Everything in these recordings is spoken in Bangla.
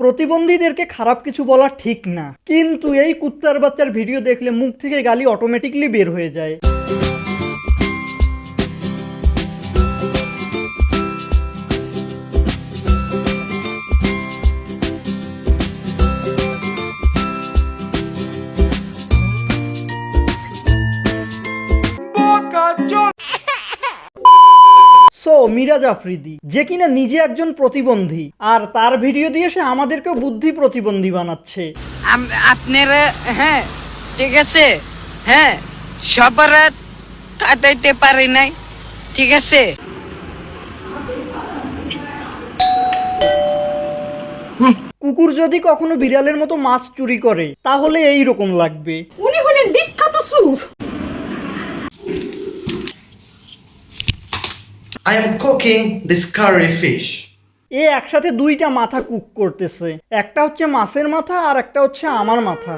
প্রতিবন্ধীদেরকে খারাপ কিছু বলা ঠিক না। কিন্তু এই কুত্তার বাচ্চার ভিডিও দেখলে মুখ থেকে গালি অটোমেটিকলি বের হয়ে যায়। সো মিরাজ আফ্রিদি যে কিনা নিজে একজন প্রতিবন্ধী আর তার ভিডিও দিয়ে সে আমাদেরকেও বুদ্ধি প্রতিবন্ধী বানাচ্ছে। আপনারা হ্যাঁ ঠিক আছে হ্যাঁ সবার কাটাইতে পারি নাই ঠিক আছে। কুকুর যদি কখনো বিড়ালের মতো মাছ চুরি করে তাহলে এই রকম লাগবে। উনি হলেন বিখ্যাত সুর। I am cooking this curry fish. এ একসাথে দুইটা মাথা কুক করতেছে। একটা হচ্ছে মাছের মাথা আর একটা হচ্ছে আমার মাথা।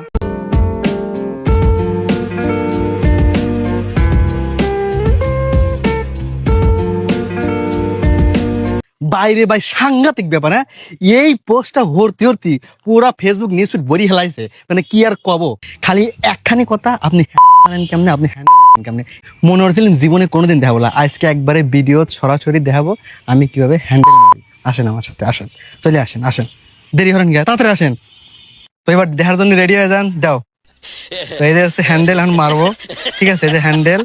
বাইরে ভাই সাংঘাতিক ব্যাপার হ্যাঁ? এই পোস্টটা ভর্তি ভর্তি পুরা ফেসবুক নিউজ ফিড বড়ি হেলাইছে। মানে কি আর কব? খালি একখানি কথা আপনি handle করেন কেমনে? আপনি হ্যান্ডেল মনে জীবনে কোনোদিন দেখাবো না। আজকে একবারে ভিডিও সরাসরি দেখাবো, আমি কীভাবে হ্যান্ডেল আসেন আমার সাথে, আসেন। চলে আসেন আসেন। দেরি গিয়া তাড়াতাড়ি আসেন। তো এবার দেখার জন্য রেডি হয়ে যান, দাও। তো এই যে হ্যান্ডেল এখন মারবো। ঠিক আছে, এই যে হ্যান্ডেল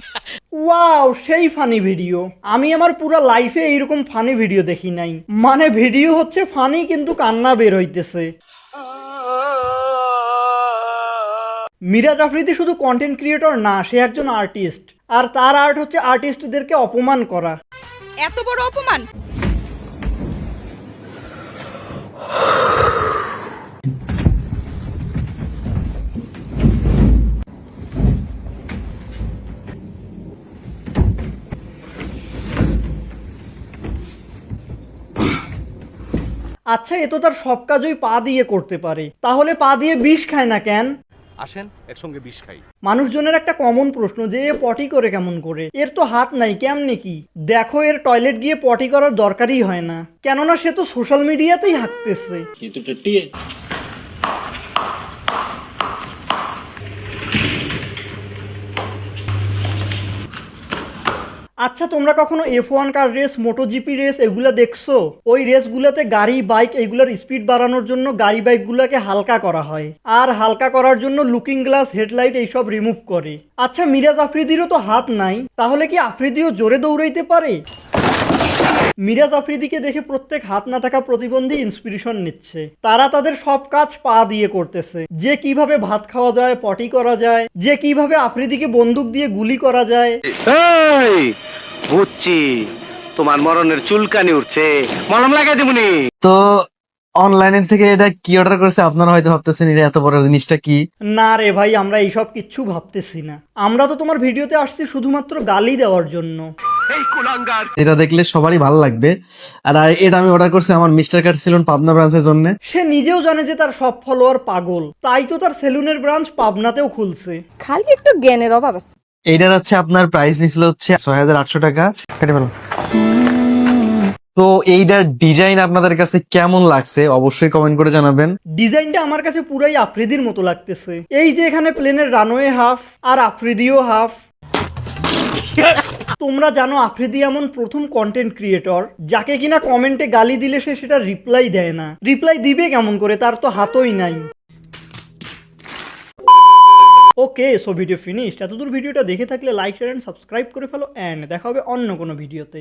ওয়াও সেই ফানি ভিডিও আমি আমার পুরো লাইফে এইরকম ফানি ভিডিও দেখি নাই। মানে ভিডিও হচ্ছে ফানি কিন্তু কান্না বের হইতেছে। মিরাজ আফ্রিদি শুধু কন্টেন্ট ক্রিয়েটর না সে একজন আর্টিস্ট আর তার আর্ট হচ্ছে আর্টিস্টদেরকে অপমান করা। এত বড় অপমান? আচ্ছা এ তো তার সব কাজই পা দিয়ে করতে পারে। তাহলে পা দিয়ে বিষ খায় না কেন? আসেন এর সঙ্গে বিষ খাই। মানুষজনের একটা কমন প্রশ্ন যে এ পটি করে কেমন করে? এর তো হাত নাই কেমনে কি? দেখো এর টয়লেট গিয়ে পটি করার দরকারই হয় না। কেননা সে তো সোশ্যাল মিডিয়াতেই হাঁকতেছে। আচ্ছা তোমরা কখনো F one car race MotoGP race এগুলো দেখছ? ওই রেসগুলোতে গাড়ি বাইক এগুলোর স্পিড বাড়ানোর জন্য গাড়ি বাইকগুলোকে হালকা করা হয়। আর হালকা করার জন্য লুকিং গ্লাস হেডলাইট এইসব রিমুভ করে। আচ্ছা মিরাজ আফ্রিদিরও তো হাত নাই। তাহলে কি আফ্রিদিও জোরে দৌড়াইতে পারে? মিরাজ আফ্রিদিকে দেখে প্রত্যেক হাত না থাকা প্রতিবন্ধী ইন্সপিরেশন নিচ্ছে। তারা তাদের সব কাজ পা দিয়ে করতেছে। যে কীভাবে ভাত খাওয়া যায় পটি করা যায়, যে কীভাবে আফ্রিদিকে বন্দুক দিয়ে গুলি করা যায়। বুঝছি। তোমার মরণের চুলকানি উঠছে। মলম লাগাই দিবনি তো অনলাইনের থেকে এটা কি অর্ডার করেছে? আপনারা হয়তো ভাবতেছেন এটা এত বড় জিনিসটা কি? না রে ভাই আমরা এইসব কিচ্ছু ভাবতেছি না। আমরা তো তোমার ভিডিওতে আসছি শুধুমাত্র গালি দেওয়ার জন্য। এটা দেখলে সবারই ভালো লাগবে। আর আর এটা আমি অর্ডার করছি আমার মিস্টার কাট সেলুন পাবনা ব্রাঞ্চের জন্য। সে নিজেও জানে যে তার সব ফলোয়ার পাগল। তাই তো তার সেলুনের ব্রাঞ্চ পাবনাতেও খুলছে। খালি একটু জ্ঞানের অভাব আছে। এইটার হচ্ছে আপনার প্রাইস নিছিল হচ্ছে ছয় হাজার আটশো টাকা। কেটে ফেলো তো এইটার ডিজাইন আপনাদের কাছে কেমন লাগছে? অবশ্যই কমেন্ট করে জানাবেন। ডিজাইনটা আমার কাছে পুরাই আফ্রিদির মতো লাগতেছে। এই যে এখানে প্লেনের রানওয়ে হাফ আর আফ্রিদিও হাফ তোমরা জানো আফ্রিদি এমন প্রথম কন্টেন্ট ক্রিয়েটর যাকে কিনা কমেন্টে গালি দিলে সে সেটা রিপ্লাই দেয় না। রিপ্লাই দিবে কেমন করে? তার তো হাতই নাই। ওকে সো ভিডিও ফিনিশ এতদূর ভিডিওটা দেখে থাকলে লাইক শেয়ার অ্যান্ড সাবস্ক্রাইব করে ফেলো অ্যান্ড দেখা হবে অন্য কোনো ভিডিওতে